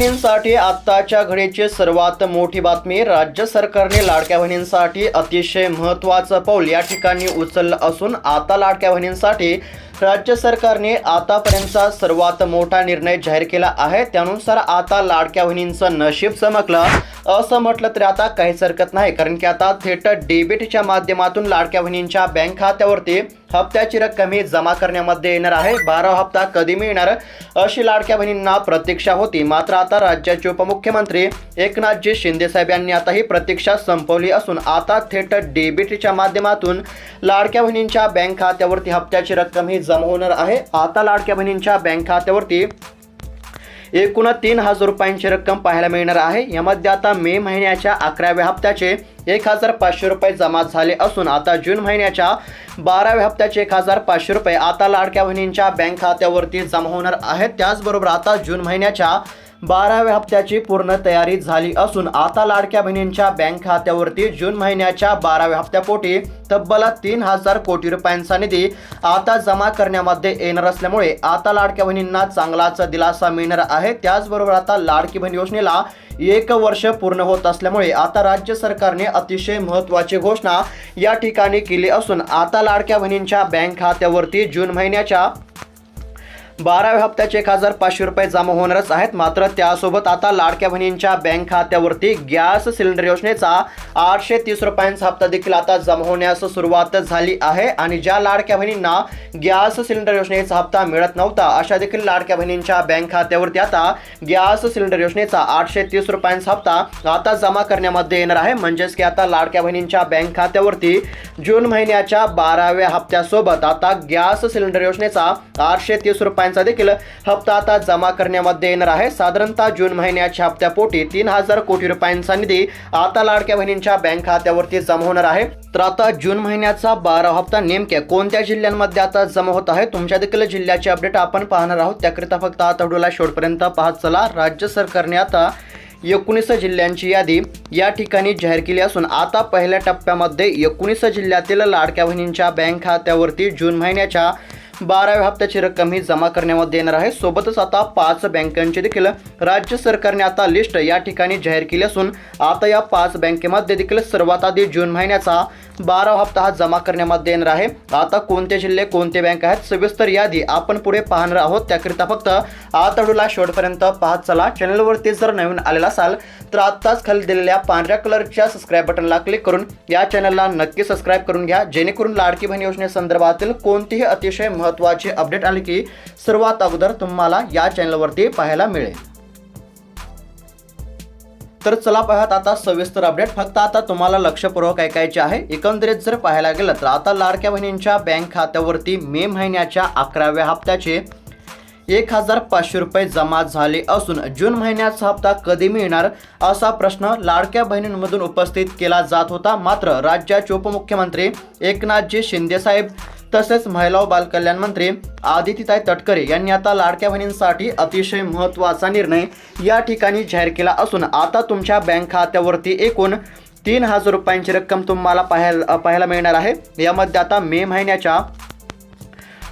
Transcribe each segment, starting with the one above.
बहिणींसाठी आत्ताच्या घडीची सर्वात मोठी बातमी राज्य सरकारने लाडक्या बहिणींसाठी अतिशय महत्त्वाचं पाऊल या ठिकाणी उचललं असून आता लाडक्या बहिणींसाठी राज्य सरकारने आतापर्यंतचा सर्वात मोठा निर्णय जाहीर केला आहे. त्यानुसार आता लाडक्या बहिणींचं नशीब चमकलं. असं म्हटलं तरी आता काहीच हरकत नाही कारण की आता थेट डेबिटच्या माध्यमातून लाडक्या बहिणींच्या बँक खात्यावरती हप्त्याची रक्कम ही जमा करण्यामध्ये येणार आहे. बारा हप्ता कधी मिळणार अशी लाडक्या बहिणींना प्रतीक्षा होती. मात्र आता राज्याचे उपमुख्यमंत्री एकनाथजी शिंदेसाहेब यांनी आता ही प्रतीक्षा संपवली असून आता थेट डेबिटच्या माध्यमातून लाडक्या बहिणींच्या बँक खात्यावरती हप्त्याची रक्कम ही जमा होणार आहे. आता लाडक्या बहिणींच्या बँक खात्यावरती एकूण तीन हजार रुपयांची रक्कम पाहायला मिळणार आहे. यामध्ये आता मे महिन्याच्या अकराव्या हप्त्याचे एक हजार पाचशे रुपये जमा झाले असून आता जून महिन्याच्या बाराव्या हप्त्याचे एक हजार पाचशे रुपये आता लाडक्या बहिणींच्या बँक खात्यावरती जमा होणार आहेत. त्याचबरोबर आता जून महिन्याच्या बाराव्या हप्त्याची पूर्ण तयारी झाली असून आता लाडक्या बहिणींच्या बँक खात्यावरती जून महिन्याच्या बाराव्या हप्त्यापोटी तब्बल तीन हजार कोटी रुपयांचा निधी आता जमा करण्यामध्ये येणार असल्यामुळे आता लाडक्या बहिणींना चांगलाच दिलासा मिळणार आहे. त्याचबरोबर आता लाडकी बहीण योजनेला एक वर्ष पूर्ण होत असल्यामुळे आता राज्य सरकारने अतिशय महत्त्वाची घोषणा या ठिकाणी केली असून आता लाडक्या बहिणींच्या बँक खात्यावरती जून महिन्याच्या बाराव्या हप्त्याचे एक हजार पाचशे रुपये जमा होणारच आहेत. मात्र त्यासोबत आता लाडक्या बहिणींच्या बँक खात्यावरती गॅस सिलेंडर योजनेचा आठशे तीस रुपयांचा हप्ता देखील आता जमा होण्यास सुरुवात झाली आहे आणि ज्या लाडक्या बहिणींना गॅस सिलेंडर योजनेचा हप्ता मिळत नव्हता अशा देखील लाडक्या बहिणींच्या बँक खात्यावरती आता गॅस सिलेंडर योजनेचा आठशे तीस रुपयांचा हप्ता आता जमा करण्यामध्ये येणार आहे. म्हणजेच की आता लाडक्या बहिणींच्या बँक खात्यावरती जून महिन्याच्या बाराव्या हप्त्यासोबत आता गॅस सिलेंडर योजनेचा आठशे तीस रुपयांचा देखील हप्ता आता जमा करण्यामध्ये येणार आहे. साधारणतः जून महिन्याच्या हप्त्यापोटी तीन हजार कोटी रुपयांचा निधी आता लाडक्या बहिणींच्या बँक खात्यावरती जमा होणार आहे. तर आता जून महिन्याचा बारा हप्ता नेमक्या कोणत्या जिल्ह्यांमध्ये आता जमा होत आहे? तुमच्या देखील जिल्ह्याचे अपडेट आपण पाहणार आहोत. त्याकरिता फक्त आता व्हिडिओला शेवटपर्यंत पाहत चला. राज्य सरकारने आता एकोणीस जिल्ह्यांची यादी या ठिकाणी जाहीर केली असून आता पहिल्या टप्प्यामध्ये एकोणीस जिल्ह्यातील लाडक्या बहिणींच्या बँक खात्यावरती जून महिन्याच्या बाराव्या हप्त्याची रक्कम ही जमा करण्यामध्ये येणार आहे. सोबतच आता पाच बँकांची देखील राज्य सरकारने आता लिस्ट या ठिकाणी जाहीर केली असून आता या पाच बँकेमध्ये देखील सर्वात आधी जून महिन्याचा बारा हप्ता हा जमा करण्यामध्ये येणार आहे. आता कोणते जिल्हे कोणते बँक आहेत सविस्तर यादी आपण पुढे पाहणार आहोत. त्याकरिता फक्त आतडूला शेवटपर्यंत पाहत चला. चॅनलवरती जर नवीन आलेला असाल तर आत्ताच खाली दिलेल्या पांढऱ्या कलरच्या सबस्क्राईब बटनला क्लिक करून या चॅनलला नक्की सबस्क्राईब करून घ्या. जेणेकरून लाडकी बहीण योजनेसंदर्भातील कोणतीही अतिशय महत्त्वाची अपडेट आली की सर्वात अगोदर तुम्हाला या चॅनलवरती पाहायला मिळेल. तर चला पाहत आता सविस्तर अपडेट फक्त आता तुम्हाला लक्षपूर्वक ऐकायचे आहे. एकंदरीत जर पाहायला गेलं तर आता लाडक्या बहिणींच्या बँक खात्यावरती मे महिन्याच्या अकराव्या हप्त्याचे एक हजार पाचशे रुपये जमा झाले असून जून महिन्याचा हप्ता कधी मिळणार असा प्रश्न लाडक्या बहिणींमधून उपस्थित केला जात होता. मात्र राज्याचे उपमुख्यमंत्री एकनाथजी शिंदेसाहेब तसेच महिला व बालकल्याण मंत्री आदितीताई तटकरे यांनी आता लाडक्या बहिणींसाठी अतिशय महत्त्वाचा निर्णय या ठिकाणी जाहीर केला असून आता तुमच्या बँक खात्यावरती एकूण तीन हजार रुपयांची रक्कम तुम्हाला पाहायला पाहायला मिळणार आहे. यामध्ये आता मे महिन्याच्या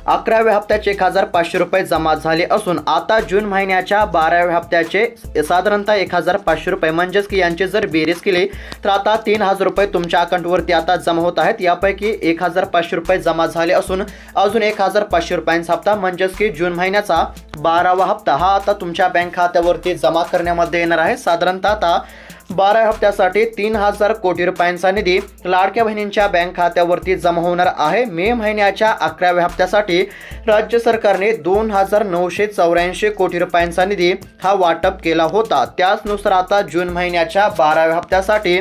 अकराव्या हप्त्याचे एक हजार पाचशे रुपये जमा झाले असून आता जून महिन्याच्या बाराव्या हप्त्याचे साधारणतः एक हजार पाचशे रुपये. म्हणजेच की यांचे जर बेरीज केली तर आता तीन हजार रुपये तुमच्या अकाउंटवरती आता जमा होत आहेत. यापैकी एक हजार पाचशे रुपये जमा झाले असून अजून एक हजार पाचशे रुपयांचा हप्ता म्हणजेच की जून महिन्याचा बारावा हप्ता हा आता तुमच्या बँक खात्यावरती जमा करण्यामध्ये येणार आहे. साधारणतः आता बारा हप्त्यासाठी तीन हजार कोटी रुपयांचा निधी लाडक्या बहिणींच्या बँक खात्यावरती जमा होणार आहे. मे महिन्याच्या अकराव्या हप्त्यासाठी राज्य सरकारने दोन हजार नऊशे चौऱ्याऐंशी कोटी रुपयांचा निधी हा वाटप केला होता. त्याचनुसार आता जून महिन्याच्या बाराव्या हप्त्यासाठी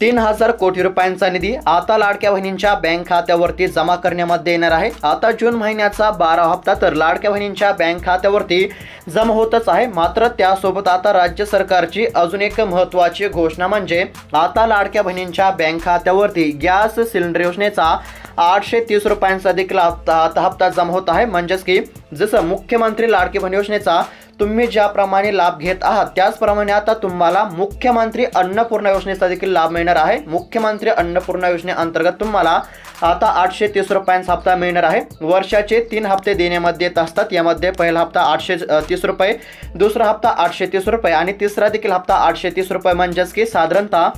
तीन हजार कोटी रुपयांचा निधी आता लाडक्या बहिणींच्या बँक खात्यावरती जमा करण्यामध्ये येणार आहे. आता जून महिन्याचा बारा हप्ता तर लाडक्या बहिणींच्या बँक खात्यावरती जमा होतच आहे. मात्र त्यासोबत आता राज्य सरकारची अजून एक महत्त्वाची घोषणा म्हणजे आता लाडक्या बहिणींच्या बँक खात्यावरती गॅस सिलेंडर योजनेचा आठशे तीस रुपयांचा देखील हप्ता आता हप्ता जमा होत आहे. म्हणजेच की जसं मुख्यमंत्री लाडकी बहीण योजनेचा तुम्ही ज्याप्रमाणे लाभ घेत आहात त्याचप्रमाणे आता तुम्हाला मुख्यमंत्री अन्नपूर्णा योजनेचा देखील लाभ मिळणार आहे. मुख्यमंत्री अन्नपूर्णा योजनेअंतर्गत तुम्हाला आता आठशे तीस रुपयांचा हप्ता मिळणार आहे. वर्षाचे तीन हप्ते देण्यामध्ये येत असतात. यामध्ये पहिला हप्ता आठशे तीस रुपये दुसरा हप्ता आठशे तीस रुपये आणि तिसरा देखील हप्ता आठशे तीस रुपये म्हणजेच की साधारणतः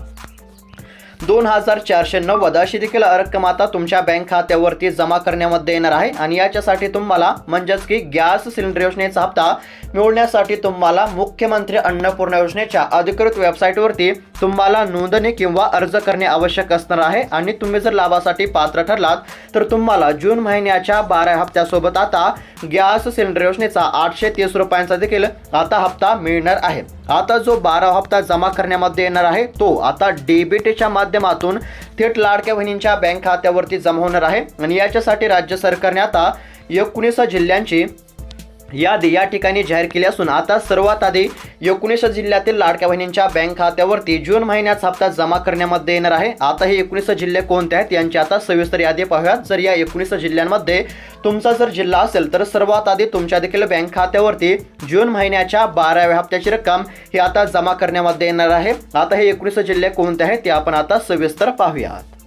दोन हजार चारशे नव्वद अशी देखील रक्कम आता तुमच्या बँक खात्यावरती जमा करण्यामध्ये येणार आहे. आणि याच्यासाठी तुम्हाला म्हणजेच की गॅस सिलेंडर योजनेचा हप्ता मिळवण्यासाठी तुम्हाला मुख्यमंत्री अन्नपूर्णा योजनेच्या अधिकृत वेबसाईटवरती तुम्हाला नोंदणी किंवा अर्ज करणे आवश्यक असणार आहे. आणि तुम्ही जर लाभासाठी पात्र ठरलात तर तुम्हाला जून महिन्याच्या बारा हप्त्यासोबत आता गॅस सिलेंडर योजनेचा आठशे तीस रुपयांचा देखील आता हप्ता मिळणार आहे. आता जो बारा हप्ता जमा करण्यामध्ये येणार आहे तो आता डेबिटच्या माध्यमातून माध्यमातून थेट लाडक्या बहिणींच्या बँक खात्यावरती जमा होणार आहे. आणि याच्यासाठी राज्य सरकारने आता एकोणीस जिल्ह्यांची यादी या ठिकाणी जाहीर केली असून आता सर्वात आधी एकोणीस जिल्ह्यातील लाडक्या बहिणींच्या बँक खात्यावरती जून महिन्याचा हप्ता जमा करण्यामध्ये येणार आहे. आता हे एकोणीस जिल्हे कोणते आहेत यांची आता सविस्तर यादी पाहूयात. जर या एकोणीस जिल्ह्यांमध्ये तुमचा जर जिल्हा असेल तर सर्वात आधी तुमच्या देखील बँक खात्यावरती जून महिन्याच्या बाराव्या हप्त्याची रक्कम ही आता जमा करण्यामध्ये येणार आहे. आता हे एकोणीस जिल्हे कोणते आहेत ते आपण आता सविस्तर पाहूयात.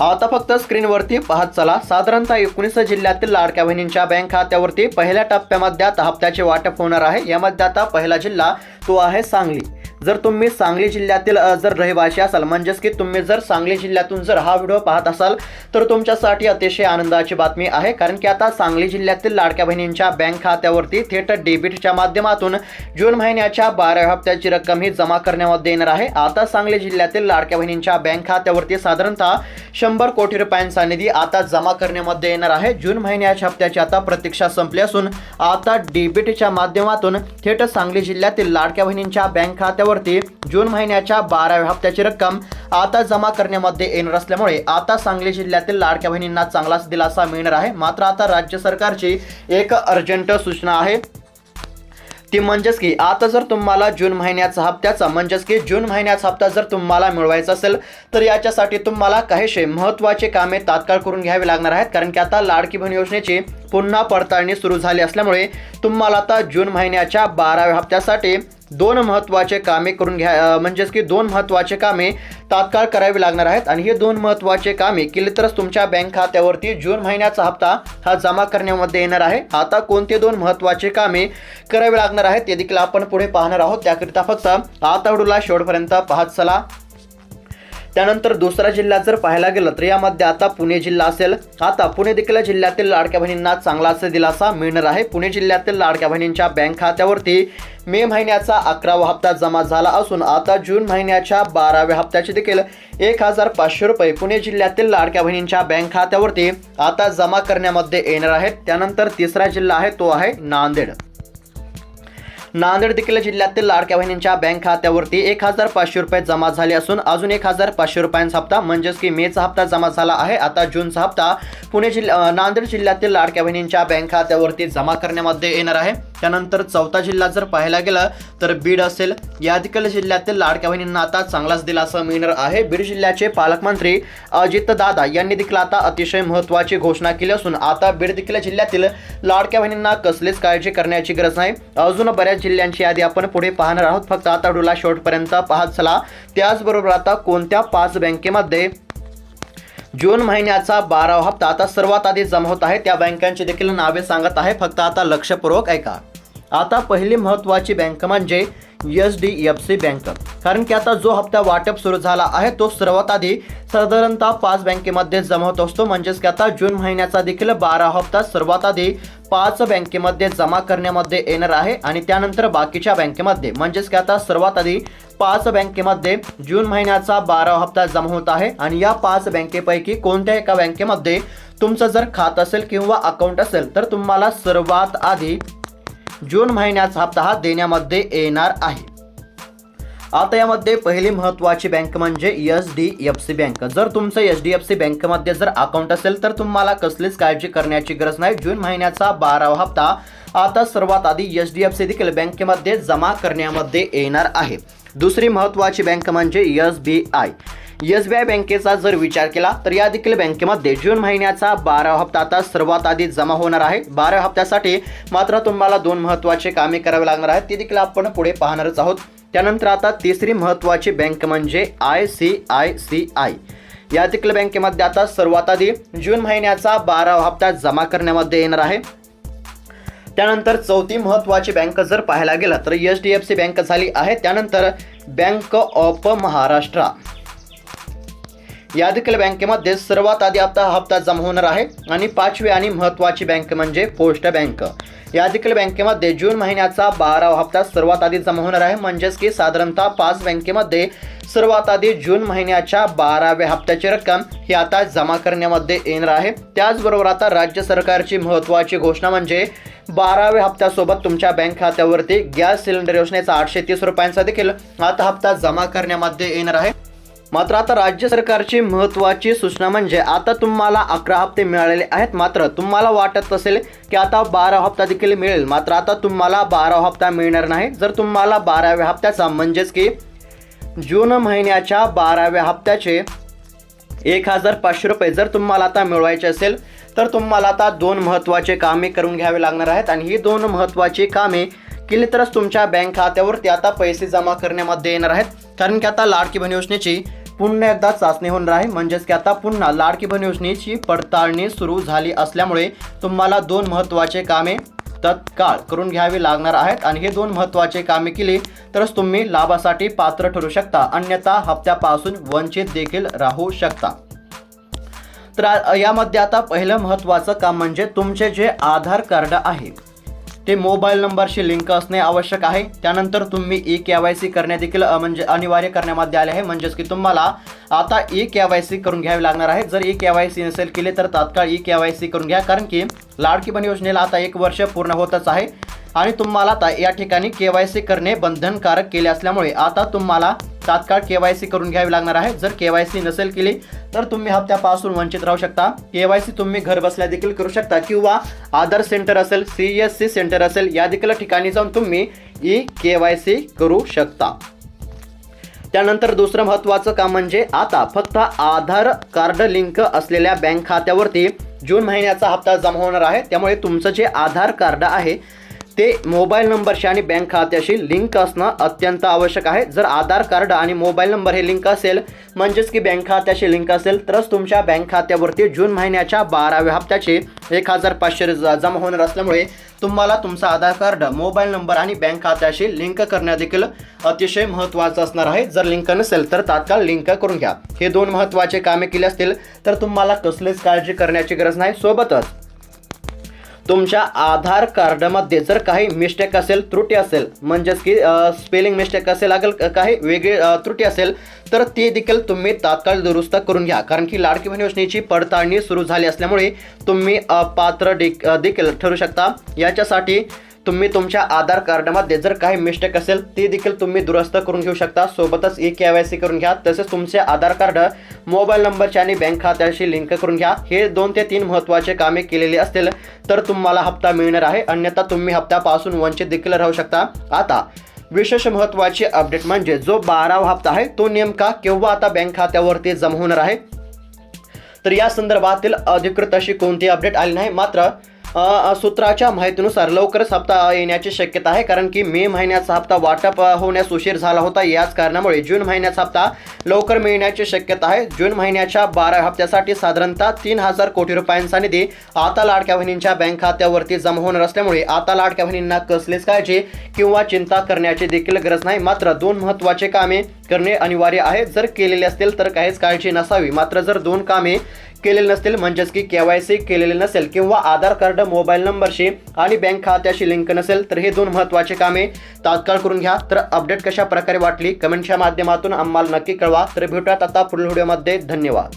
आता फक्त स्क्रीनवरती पाहत चला. साधारणतः एकोणीस जिल्ह्यातील लाडक्या बहिणींच्या बँक खात्यावरती पहिल्या टप्प्यामध्ये आता हप्त्याचे वाटप होणार आहे. यामध्ये आता पहिला जिल्हा तो आहे सांगली. जर तुम्ही सांगली जिल्ह्यातील जर रहिवासी असाल म्हणजेच की तुम्ही जर सांगली जिल्ह्यातून जर हा व्हिडिओ पाहत असाल तर तुमच्यासाठी अतिशय आनंदाची बातमी आहे. कारण की आता सांगली जिल्ह्यातील लाडक्या बहिणींच्या बँक खात्यावरती थेट डेबिटच्या माध्यमातून जून महिन्याच्या बारा हप्त्याची रक्कम ही जमा करण्यामध्ये येणार आहे. आता सांगली जिल्ह्यातील लाडक्या बहिणींच्या बँक खात्यावरती साधारणतः शंभर कोटी रुपयांचा निधी आता जमा करण्यामध्ये येणार आहे. जून महिन्याच्या हप्त्याची आता प्रतीक्षा संपली असून आता डेबिटच्या माध्यमातून थेट सांगली जिल्ह्यातील लाडक्या बहिणींच्या बँक खात्यावर खात्यावरती जून महिन्याच्या बाराव्या हप्त्याची रक्कम आता जमा करण्यामध्ये येणार असल्यामुळे आता सांगली जिल्ह्यातील लाडक्या बहिणींना चांगलाच दिलासा मिळणार आहे. मात्र आता राज्य सरकारची एक अर्जंट सूचना आहे. ती म्हणजेच की आता जर तुम्हाला जून महिन्याचा हप्त्याचा म्हणजेच की जून महिन्याचा हप्ता जर तुम्हाला मिळवायचा असेल तर याच्यासाठी तुम्हाला काहीशे महत्त्वाचे कामे तात्काळ करून घ्यावी लागणार आहेत. कारण की आता लाडकी बहीण योजनेची पुन्हा पडताळणी सुरू झाली असल्यामुळे तुम्हाला आता जून महिन्याच्या बाराव्या हप्त्यासाठी दोन महत्त्वाचे कामे करून घ्या म्हणजेच की दोन महत्त्वाचे कामे तात्काळ करावी लागणार आहेत आणि हे दोन महत्त्वाचे कामे केली तरच तुमच्या बँक खात्यावरती जून महिन्याचा हप्ता हा जमा करण्यामध्ये येणार आहे. आता कोणते दोन महत्त्वाचे कामे करावी लागणार आहेत ते देखील आपण पुढे पाहणार आहोत. त्याकरिता फक्त आता व्हिडिओला शेवटपर्यंत पाहत चला. त्यानंतर दुसरा जिल्हा जर पाहायला गेलं तर यामध्ये आता पुणे जिल्हा असेल. आता पुणे देखील जिल्ह्यातील लाडक्या बहिणींना चांगलाच दिलासा मिळणार आहे. पुणे जिल्ह्यातील लाडक्या बहिणींच्या बँक खात्यावरती मे महिन्याचा अकरावा हप्ता जमा झाला असून आता जून महिन्याच्या बाराव्या हप्त्याचे देखील एक हजार पाचशे रुपये पुणे जिल्ह्यातील लाडक्या बहिणींच्या बँक खात्यावरती आता जमा करण्यामध्ये येणार आहेत. त्यानंतर तिसरा जिल्हा आहे तो आहे नांदेड. नांदेड देखील जिल्ह्यातील लाडक्या बहिणींच्या बँक खात्यावरती एक हजार पाचशे रुपये जमा झाले असून अजून एक हजार पाचशे रुपयांचा हप्ता म्हणजेच की मेचा हप्ता जमा झाला आहे. आता जूनचा हप्ता पुणे जिल्हा नांदेड जिल्ह्यातील लाडक्या बहिणींच्या बँक खात्यावरती जमा करण्यामध्ये येणार आहे. त्यानंतर चौथा जिल्हा जर पाहायला गेलं तर बीड असेल. या देखील जिल्ह्यातील लाडक्या बहिणींना आता चांगलाच दिलासा मिळणार आहे. बीड जिल्ह्याचे पालकमंत्री अजित दादा यांनी देखील आता अतिशय महत्त्वाची घोषणा केली असून आता बीड देखील जिल्ह्यातील लाडक्या बहिणींना कसलीच काळजी करण्याची गरज नाही. अजून बऱ्याच जिल्ह्यांची यादी आपण पुढे पाहणार आहोत. फक्त आता डोला शेवटपर्यंत पाहत चला. त्याचबरोबर आता कोणत्या पाच बँकेमध्ये जून महिन्याचा बारावा हप्ता आता सर्वात आधी जमा होत आहे त्या बँकांची देखील नावे सांगत आहे. फक्त आता लक्षपूर्वक ऐका. आता पहिली महत्त्वाची बँक म्हणजे H D F C bank. कारण की आता जो हप्ता वाटप सुरू झाला आहे तो सर्वात आधी साधारणतः पाच बँकेमध्ये जमा होत असतो. म्हणजेच की आता जून महिन्याचा देखील बारा हप्ता सर्वात आधी पाच बँकेमध्ये जमा करण्यामध्ये येणार आहे आणि त्यानंतर बाकीच्या बँकेमध्ये. म्हणजेच की आता सर्वात आधी पाच बँकेमध्ये जून महिन्याचा बारा हप्ता जमा होत आहे आणि या पाच बँकेपैकी कोणत्या एका बँकेमध्ये तुमचं जर खात असेल किंवा अकाउंट असेल तर तुम्हाला सर्वात आधी जून महिन्याचा हप्ता हा देण्यामध्ये येणार आहे. आता यामध्ये पहिली महत्त्वाची बँक म्हणजे H D F C bank. जर तुमचं एच डी एफ सी बँकमध्ये जर अकाउंट असेल तर तुम्हाला कसलीच काळजी करण्याची गरज नाही. जून महिन्याचा बारावा हप्ता आता सर्वात आधी एच डी एफ सी देखील बँकेमध्ये जमा करण्यामध्ये येणार आहे. दुसरी महत्त्वाची बँक म्हणजे S B I. S B I बँकेचा जर विचार केला तर या देखील बँकेमध्ये जून महिन्याचा बारा हप्ता आता सर्वात आधी जमा होणार आहे. बारा हप्त्यासाठी मात्र तुम्हाला दोन महत्त्वाचे कामे करावे लागणार आहेत. ते देखील आपण पुढे पाहणारच आहोत. त्यानंतर आता तिसरी महत्त्वाची बँक म्हणजे I C I C I. या देखील बँकेमध्ये आता सर्वात आधी जून महिन्याचा बारा हप्ता जमा करण्यामध्ये येणार आहे. त्यानंतर चौथी महत्त्वाची बँक जर पाहायला गेलं तर H D F C bank झाली आहे. त्यानंतर बँक ऑफ महाराष्ट्र. या देखील बँकेमध्ये सर्वात आधी आता हप्ता जमा होणार आहे आणि पाचवी आणि महत्त्वाची बँक म्हणजे पोस्ट बँक. या देखील बँकेमध्ये जून महिन्याचा बारावा हप्ता सर्वात आधी जमा होणार आहे. म्हणजेच की साधारणतः पाच बँकेमध्ये सर्वात आधी जून महिन्याच्या बाराव्या हप्त्याची रक्कम ही आता जमा करण्यामध्ये येणार आहे. त्याचबरोबर आता राज्य सरकारची महत्त्वाची घोषणा म्हणजे बाराव्या हप्त्यासोबत तुमच्या बँक खात्यावरती गॅस सिलेंडर योजनेचा आठशे तीस रुपयांचा देखील आता हप्ता जमा करण्यामध्ये येणार आहे. मात्र आता राज्य सरकारची महत्त्वाची सूचना म्हणजे आता तुम्हाला अकरा हप्ते मिळालेले आहेत. मात्र तुम्हाला वाटत असेल की आता बारा हप्ता देखील मिळेल. मात्र आता तुम्हाला बारा हप्ता मिळणार नाही. जर तुम्हाला बाराव्या हप्त्याचा म्हणजेच की जून महिन्याच्या बाराव्या हप्त्याचे एक हजार पाचशे रुपये जर तुम्हाला आता मिळवायचे असेल तर तुम्हाला आता दोन महत्त्वाचे कामे करून घ्यावे लागणार आहेत. आणि ही दोन महत्त्वाची कामे केली तरच तुमच्या बँक खात्यावरती आता पैसे जमा करण्यामध्ये येणार आहेत. कारण की आता लाडकी बहीण योजनेची पुन्हा एकदा चाचणी होणार आहे म्हणजेच की आता पुन्हा लाडकी बहीण योजनेची पडताळणी सुरू झाली असल्यामुळे तुम्हाला दोन महत्त्वाचे कामे तत्काळ करून घ्यावी लागणार आहेत. आणि हे दोन महत्त्वाचे कामे केली तरच तुम्ही लाभासाठी पात्र ठरू शकता. अन्यथा हप्त्यापासून वंचित देखील राहू शकता. तर यामध्ये आता पहिलं महत्त्वाचं काम म्हणजे तुमचे जे आधार कार्ड आहे. ते मोबाईल नंबरशी लिंक असणे आवश्यक आहे. त्यानंतर तुम्ही ई के वाय सी करणे देखील म्हणजे अनिवार्य करण्यामध्ये आले आहे. म्हणजेच की तुम्हाला आता ई के वाय सी करून घ्यावी लागणार आहे. जर ई के वाय सी नसेल केले तर तात्काळ ई के वाय सी करून घ्या. कारण की लाडकी बन योजनेला आता एक वर्ष पूर्ण होतच आहे. आणि तुम्हाला आता या ठिकाणी के वाय सी करणे बंधनकारक केले असल्यामुळे आता तुम्हाला तात्काळ के वाय सी करून घ्यावी लागणार आहे. जर के वाय सी नसेल केली तर तुम्ही हप्त्यापासून वंचित राहू शकता. के वाय सी तुम्ही घर बसल्या देखील करू शकता किंवा आधार सेंटर असेल सी एस सी सेंटर असेल या देखील ठिकाणी जाऊन तुम्ही ई के वाय सी करू शकता. त्यानंतर दुसरं महत्त्वाचं काम म्हणजे आता फक्त आधार कार्ड लिंक असलेल्या बँक खात्यावरती जून महिन्याचा हप्ता जमा होणार आहे. त्यामुळे तुमचं जे आधार कार्ड आहे ते मोबाईल नंबरशी आणि बँक खात्याशी लिंक असणं अत्यंत आवश्यक आहे. जर आधार कार्ड आणि मोबाईल नंबर हे लिंक असेल म्हणजेच की बँक खात्याशी लिंक असेल तरच तुमच्या बँक खात्यावरती जून महिन्याच्या बाराव्या हप्त्याचे एक हजार पाचशे जमा होणार असल्यामुळे तुम्हाला तुमचा आधार कार्ड मोबाईल नंबर आणि बँक खात्याशी लिंक करण्या देखील अतिशय महत्त्वाचं असणार आहे. जर लिंक नसेल तर तात्काळ लिंक करून घ्या. हे दोन महत्त्वाचे कामे केले असतील तर तुम्हाला कसलीच काळजी करण्याची गरज नाही. सोबतच तुमच्या आधार कार्डमध्ये जर काही मिस्टेक असेल त्रुटी असेल म्हणजेच की स्पेलिंग मिस्टेक असेल अगल काही वेगळी त्रुटी असेल तर ते देखील तुम्ही तात्काळ दुरुस्त करून घ्या. कारण की लाडकी बहीण योजनेची पडताळणी सुरू झाली असल्यामुळे तुम्ही अपात्र देखील ठरू शकता. याच्यासाठी तुम्ही तुमच्या आधार कार्डमध्ये जर काही मिस्टेक असेल ते देखील तुम्ही दुरुस्त करून घेऊ शकता. सोबतच ई के वाय सी करून घ्या. तसेच तुमचे आधार कार्ड मोबाईल नंबरचे आणि बँक खात्याशी लिंक करून घ्या. हे दोन ते तीन महत्त्वाचे कामे केलेली असतील तर तुम्हाला हप्ता मिळणार आहे. अन्यथा तुम्ही हप्त्यापासून वंचित देखील राहू शकता. आता विशेष महत्त्वाची अपडेट म्हणजे जो बारावा हप्ता आहे तो नेमका केव्हा आता बँक खात्यावरती जमा होणार आहे? तर या संदर्भातील अधिकृत अशी कोणती अपडेट आली नाही मात्र सूत्राच्या माहितीनुसार लवकरच हप्ता येण्याची शक्यता आहे कारण की मे महिन्याचा हप्ता वाटप होण्यास उशीर झाला होता. याच कारणामुळे जून महिन्याचा हप्ता लवकर मिळण्याची शक्यता आहे. जून महिन्याच्या बारा हप्त्यासाठी साधारणतः तीन हजार कोटी रुपयांचा निधी आता लाडक्या बहिणींच्या बँक खात्यावरती जमा होणार असल्यामुळे आता लाडक्या बहिणींना कसलीच काळजी किंवा चिंता करण्याची देखील गरज नाही. मात्र दोन महत्त्वाचे कामे करणे अनिवार्य आहे. जर केलेले असतील तर काहीच काळजी नसावी. मात्र जर दोन कामे केलेले नसतील म्हणजेच की के वाय सी केलेले नसेल किंवा आधार कार्ड मोबाईल नंबरशी आणि बँक खात्याशी लिंक नसेल तर हे दोन महत्त्वाचे कामे तात्काळ करून घ्या. तर अपडेट कशा प्रकारे वाटली कमेंटच्या माध्यमातून आम्हाला नक्की कळवा. तर भेटूयात आता पुढील व्हिडिओमध्ये. धन्यवाद.